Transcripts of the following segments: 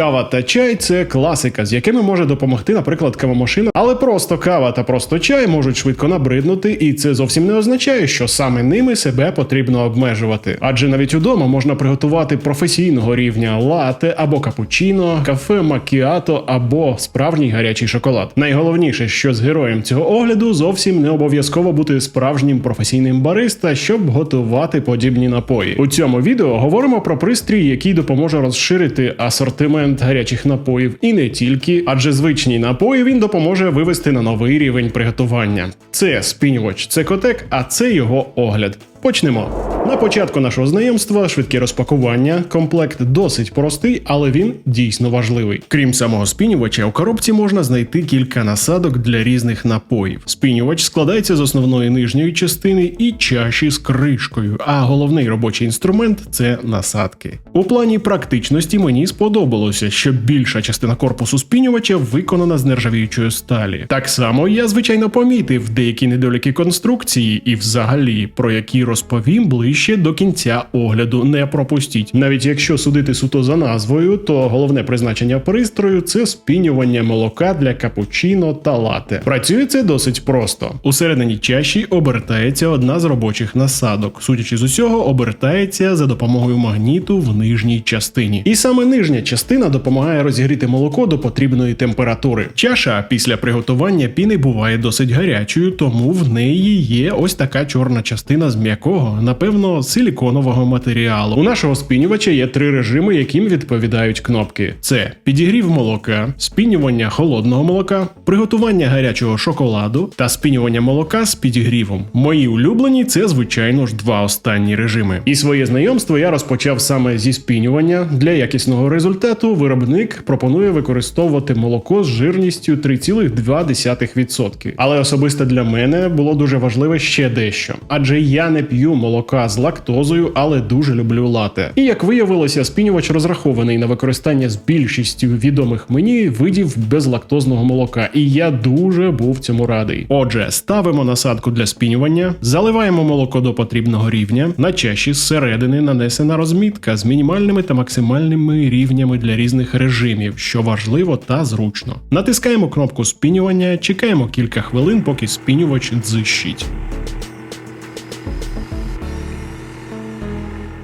Кава та чай це класика, з якими може допомогти, наприклад, кавомашина, але просто кава та просто чай можуть швидко набриднути, і це зовсім не означає, що саме ними себе потрібно обмежувати. Адже навіть удома можна приготувати професійного рівня лате або капучино, кафе макіато або справжній гарячий шоколад. Найголовніше, що з героєм цього огляду зовсім не обов'язково бути справжнім професійним бариста, щоб готувати подібні напої. У цьому відео говоримо про пристрій, який допоможе розширити асортимент гарячих напоїв і не тільки, адже звичні напої він допоможе вивести на новий рівень приготування. Це спінювач, це котек, а це його огляд. Почнемо. На початку нашого знайомства швидке розпакування. Комплект досить простий, але він дійсно важливий. Крім самого спінювача, у коробці можна знайти кілька насадок для різних напоїв. Спінювач складається з основної нижньої частини і чаші з кришкою, а головний робочий інструмент це насадки. У плані практичності мені сподобалося, що більша частина корпусу спінювача виконана з нержавіючої сталі. Так само я звичайно помітив деякі недоліки конструкції і взагалі про які розповім ближче до кінця огляду. Не пропустіть. Навіть якщо судити суто за назвою, то головне призначення пристрою це спінювання молока для капучино та лате. Працює це досить просто. Усередині чаші обертається одна з робочих насадок. Судячи з усього, обертається за допомогою магніту в нижній частині. І саме нижня частина допомагає розігріти молоко до потрібної температури. Чаша після приготування піни буває досить гарячою, тому в неї є ось така чорна частина з м'якого, напевно, силіконового матеріалу. У нашого спінювача є три режими, яким відповідають кнопки: це підігрів молока, спінювання холодного молока, приготування гарячого шоколаду та спінювання молока з підігрівом. Мої улюблені це звичайно ж два останні режими. І своє знайомство я розпочав саме зі спінювання. Для якісного результату виробник пропонує використовувати молоко з жирністю 3,2%. Але особисто для мене було дуже важливе ще дещо, адже я не п'ю молока з лактозою, але дуже люблю лате. І як виявилося, спінювач розрахований на використання з більшістю відомих мені видів безлактозного молока, і я дуже був цьому радий. Отже, ставимо насадку для спінювання, заливаємо молоко до потрібного рівня. На чаші зсередини нанесена розмітка з мінімальними та максимальними рівнями для різних режимів, що важливо та зручно. Натискаємо кнопку спінювання, чекаємо кілька хвилин, поки спінювач дзищить.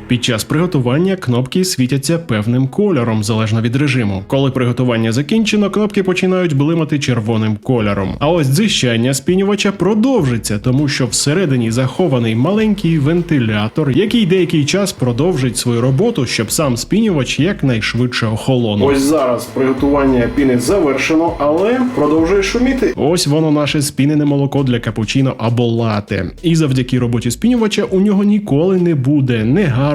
Під час приготування кнопки світяться певним кольором залежно від режиму. Коли приготування закінчено, кнопки починають блимати червоним кольором. А ось дзищання спінювача продовжиться, тому що всередині захований маленький вентилятор, який деякий час продовжить свою роботу, щоб сам спінювач якнайшвидше охолонув. Ось зараз приготування піни завершено, але продовжує шуміти. Ось воно наше спінене молоко для капучино або лате. І завдяки роботі спінювача у нього ніколи не буде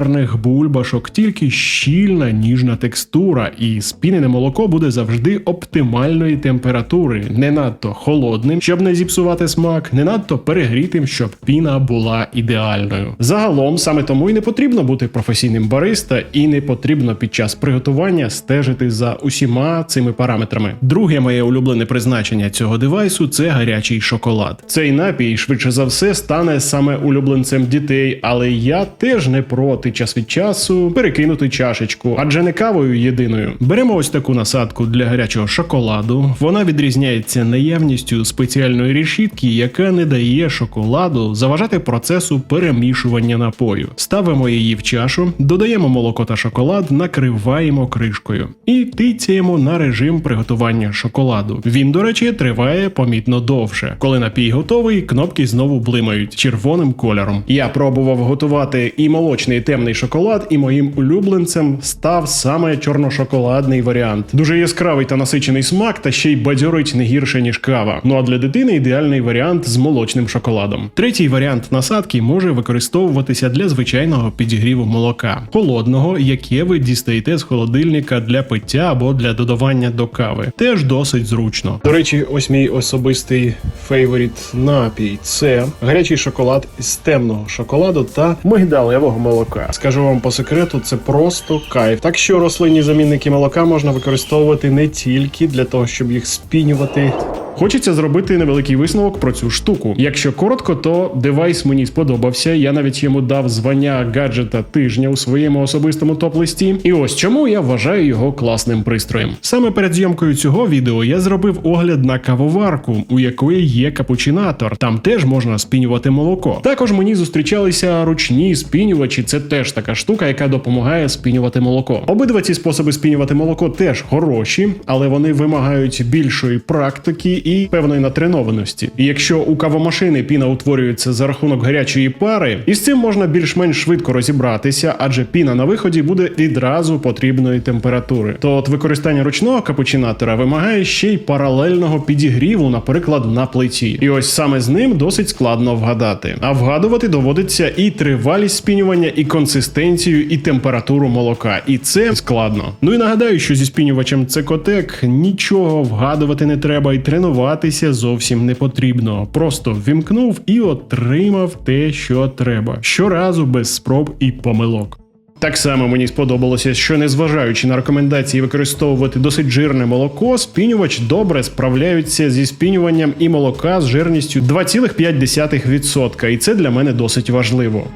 негарних бульбашок, тільки щільна ніжна текстура, і спінене молоко буде завжди оптимальної температури, не надто холодним, щоб не зіпсувати смак, не надто перегрітим, щоб піна була ідеальною. Загалом саме тому і не потрібно бути професійним бариста, і не потрібно під час приготування стежити за усіма цими параметрами. Друге моє улюблене призначення цього девайсу це гарячий шоколад. Цей напій швидше за все стане саме улюбленцем дітей, але я теж не проти час від часу перекинути чашечку, адже не кавою єдиною. Беремо ось таку насадку для гарячого шоколаду. Вона відрізняється наявністю спеціальної решітки, яка не дає шоколаду заважати процесу перемішування напою. Ставимо її в чашу, додаємо молоко та шоколад, накриваємо кришкою і тицяємо на режим приготування шоколаду. Він, до речі, триває помітно довше. Коли напій готовий, кнопки знову блимають червоним кольором. Я пробував готувати і молочний і темний шоколад, і моїм улюбленцем став саме чорношоколадний варіант. Дуже яскравий та насичений смак, та ще й бадьорить не гірше ніж кава. Ну а для дитини ідеальний варіант з молочним шоколадом. Третій варіант насадки може використовуватися для звичайного підігріву молока, холодного, яке ви дістаєте з холодильника для пиття або для додавання до кави. Теж досить зручно. До речі, ось мій особистий фейворіт напій це гарячий шоколад із темного шоколаду та мигдалевого молока. Скажу вам по секрету, це просто кайф. Так що рослинні замінники молока можна використовувати не тільки для того, щоб їх спінювати Хочеться зробити невеликий висновок про цю штуку. Якщо коротко, то девайс мені сподобався. Я навіть йому дав звання гаджета тижня у своєму особистому топ-листі. І ось чому я вважаю його класним пристроєм. Саме перед зйомкою цього відео я зробив огляд на кавоварку, у якої є капучинатор. Там теж можна спінювати молоко. Також мені зустрічалися ручні спінювачі. Це теж така штука, яка допомагає спінювати молоко. Обидва ці способи спінювати молоко теж хороші, але вони вимагають більшої практики і певної натренованості. І якщо у кавомашини піна утворюється за рахунок гарячої пари, із цим можна більш-менш швидко розібратися, адже піна на виході буде відразу потрібної температури. То от використання ручного капучинатора вимагає ще й паралельного підігріву, наприклад, на плиті. І ось саме з ним досить складно вгадати. А вгадувати доводиться і тривалість спінювання, і консистенцію, і температуру молока. І це складно. Ну і нагадаю, що зі спінювачем Цекотек нічого вгадувати не треба і тренуватися зовсім не потрібно. Просто вімкнув і отримав те, що треба. Щоразу без спроб і помилок. Так само мені сподобалося, що незважаючи на рекомендації використовувати досить жирне молоко, спінювач добре справляються зі спінюванням і молока з жирністю 2,5%, і це для мене досить важливо.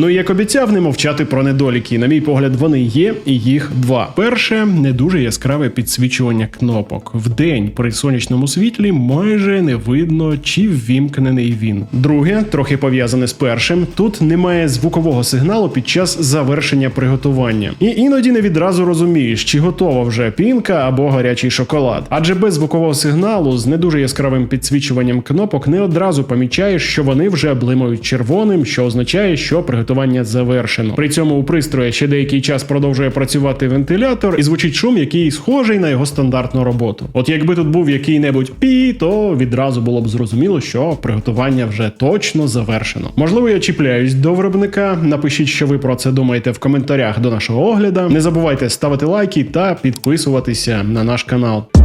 Ну і як обіцяв, не мовчати про недоліки. На мій погляд, вони є, і їх два. Перше не дуже яскраве підсвічування кнопок. Вдень при сонячному світлі майже не видно, чи ввімкнений він. Друге, трохи пов'язане з першим, тут немає звукового сигналу під час завершення приготування. І іноді не відразу розумієш, чи готова вже пінка або гарячий шоколад. Адже без звукового сигналу з не дуже яскравим підсвічуванням кнопок не одразу помічаєш, що вони вже блимають червоним, що означає, що приготування завершено. При цьому у пристрої ще деякий час продовжує працювати вентилятор і звучить шум, який схожий на його стандартну роботу. От якби тут був який-небудь пі, то відразу було б зрозуміло, що приготування вже точно завершено. Можливо, я чіпляюсь до виробника. Напишіть, що ви про це думаєте в коментарях до нашого огляду. Не забувайте ставити лайки та підписуватися на наш канал.